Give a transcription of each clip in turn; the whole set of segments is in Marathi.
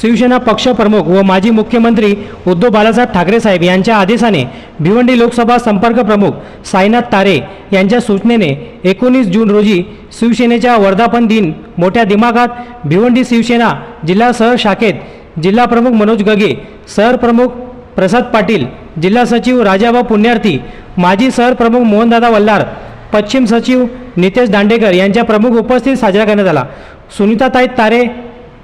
शिवसेना पक्षप्रमुख व माजी मुख्यमंत्री उद्धव बाळासाहेब ठाकरे साहेब यांच्या आदेशाने भिवंडी लोकसभा संपर्क प्रमुख साईनाथ तारे यांच्या सूचनेने एकोणीस जून रोजी शिवसेनेच्या वर्धापन दिन मोठ्या दिमागात भिवंडी शिवसेना जिल्हा सह शाखेत जिल्हा प्रमुख मनोज गगे सहर प्रमुख प्रसाद पाटील जिल्हा सचिव राजाबा पुण्यार्थी माजी सहर प्रमुख मोहनदादा वल्लार पश्चिम सचिव नितेश दांडेकर यांच्या प्रमुख उपस्थित साजरा करण्यात आला. सुनीताताई तारे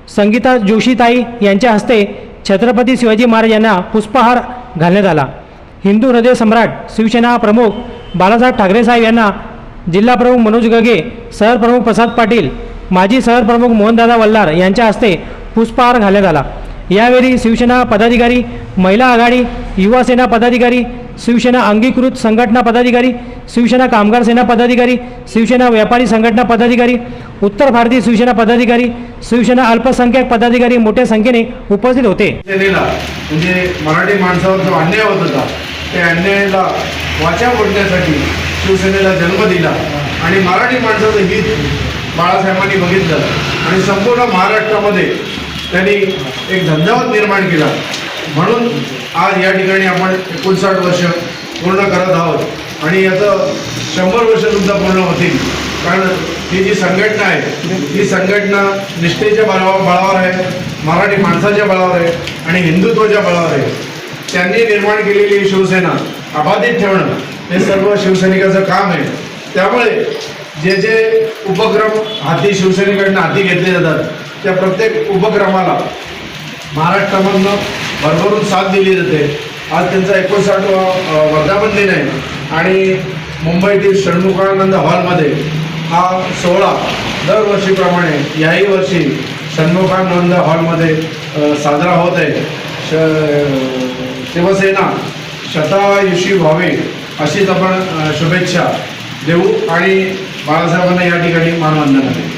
संगीता जोशीताई यांच्या हस्ते छत्रपती शिवाजी महाराज यांना पुष्पहार घालण्यात आला. हिंदू हृदय सम्राट शिवसेना प्रमुख बाळासाहेब ठाकरे साहेब यांना जिल्हा प्रमुख मनोज गगे सहर प्रमुख प्रसाद पाटील माजी सहर प्रमुख मोहनदादा वल्लार यांच्या हस्ते पुष्पहार घालण्यात आला. यावेळी शिवसेना पदाधिकारी महिला आघाडी युवा सेना पदाधिकारी शिवसेना अंगीकृत संघटना पदाधिकारी शिवसेना कामगार सेना पदाधिकारी शिवसेना व्यापारी संघटना पदाधिकारी उत्तर भारतीय शिवसेना पदाधिकारी शिवसेना अल्पसंख्याक पदाधिकारी मोठ्या संख्येने उपस्थित होते. म्हणजे मराठी माणसावर जो अन्याय होत होता त्या अन्यायाला वाचा फोडण्यासाठी शिवसेनेला जन्म दिला. आणि मराठी माणसाचं हित बाळासाहेबांनी बघितलं. आणि संपूर्ण महाराष्ट्रामध्ये त्यांनी एक धंदावत निर्माण केला. म्हणून आज या ठिकाणी आपण एकोणसाठ वर्ष पूर्ण करत आहोत. आणि याचं शंभर वर्षसुद्धा पूर्ण होतील. कारण ही जी संघटना आहे ही संघटना निष्ठेच्या बळावर बळावर आहे मराठी माणसाच्या बळावर आहे आणि हिंदुत्वाच्या बळावर आहे. त्यांनी निर्माण केलेली शिवसेना अबाधित ठेवणं हे सर्व शिवसैनिकाचं काम आहे. त्यामुळे जे जे उपक्रम हाती शिवसेनेकडनं हाती घेतले जातात त्या प्रत्येक उपक्रमाला महाराष्ट्रामधनं भरभरून साथ दिली जाते. आज त्यांचा एकोणसाठवा वर्धापन दिन आहे. आणि मुंबईतील षण्मुखानंद हॉलमध्ये हा सोहळा दरवर्षीप्रमाणे याही वर्षी षण्मुखानंद हॉलमध्ये साजरा होत आहे. श शिवसेना शतायुषी व्हावे अशीच आपण शुभेच्छा देऊ आणि बाळासाहेबांना या ठिकाणी मानवंदना देऊ.